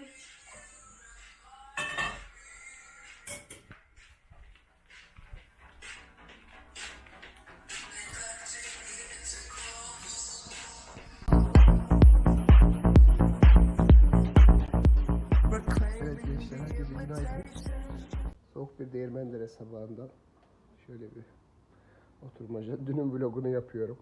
Evet bir Değirmendere sabahından şöyle bir oturmaca. Dünün vlogunu yapıyorum.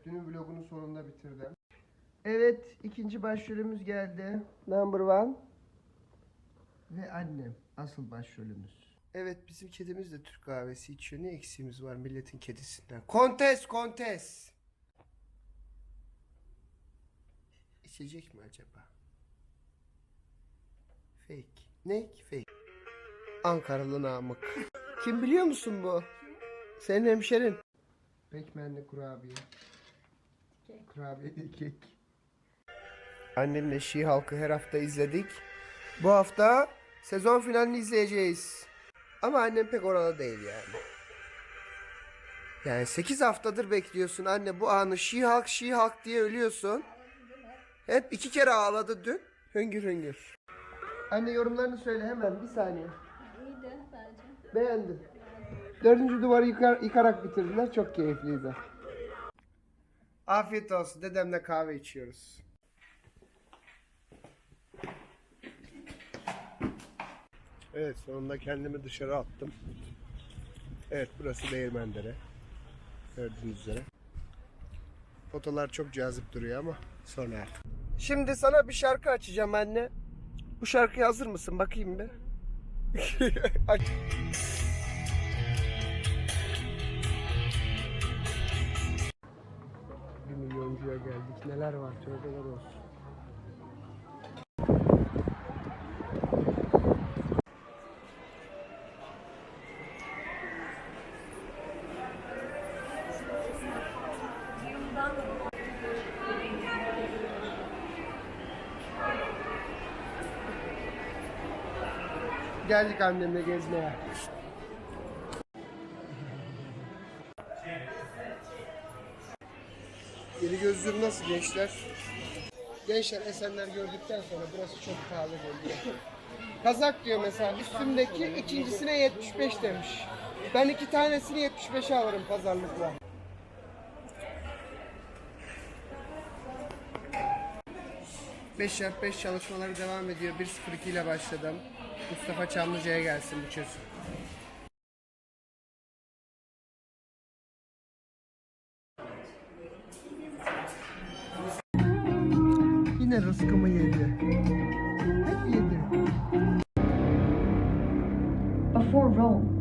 Evet dünün vlogunun sonunda bitirdim. Evet ikinci başrolümüz geldi. Number one. Ve annem asıl başrolümüz. Evet bizim kedimiz de Türk kahvesi içiyor. Ne eksiğimiz var milletin kedisinden? Kontes kontes. İçecek mi acaba? Fake. Ne? Fake. Ankaralı Namık. Kim biliyor musun bu? Senin hemşerin. Pekmenli kurabiye. Kurabiye değil kek. Annemle Şii halkı her hafta izledik. Bu hafta sezon finalini izleyeceğiz. Ama annem pek oralı değil yani. Yani 8 haftadır bekliyorsun anne bu anı Şii halk Şii halk diye ölüyorsun. Hep iki kere ağladı dün. Hüngür hüngür. Anne yorumlarını söyle hemen bir saniye. İyiydi bence. Beğendim. Dördüncü duvarı yıkar, yıkarak bitirdiler. Çok keyifliydi. Afiyet olsun. Dedemle kahve içiyoruz. Evet sonunda kendimi dışarı attım. Evet burası Değirmendere. Gördüğünüz üzere. Fotolar çok cazip duruyor ama sonra artık. Şimdi sana bir şarkı açacağım anne. Bu şarkıya hazır mısın? Bakayım bir. Aç. Milyoncuya geldik. Neler var tövbeler olsun. Geldik annemle gezmeye. Yeni gözlüğüm nasıl gençler? Gençler Esenler gördükten sonra burası çok pahalı geliyor. Kazak diyor mesela üstümdeki ikincisine 75 demiş. Ben iki tanesini 75'e alırım pazarlıkla. Beş çarpı 5 çalışmaları devam ediyor. 1.02 ile başladım. Mustafa Çamlıca'ya gelsin bu çözüm. Ладно, русскомоедие. Поедем. Before Rome.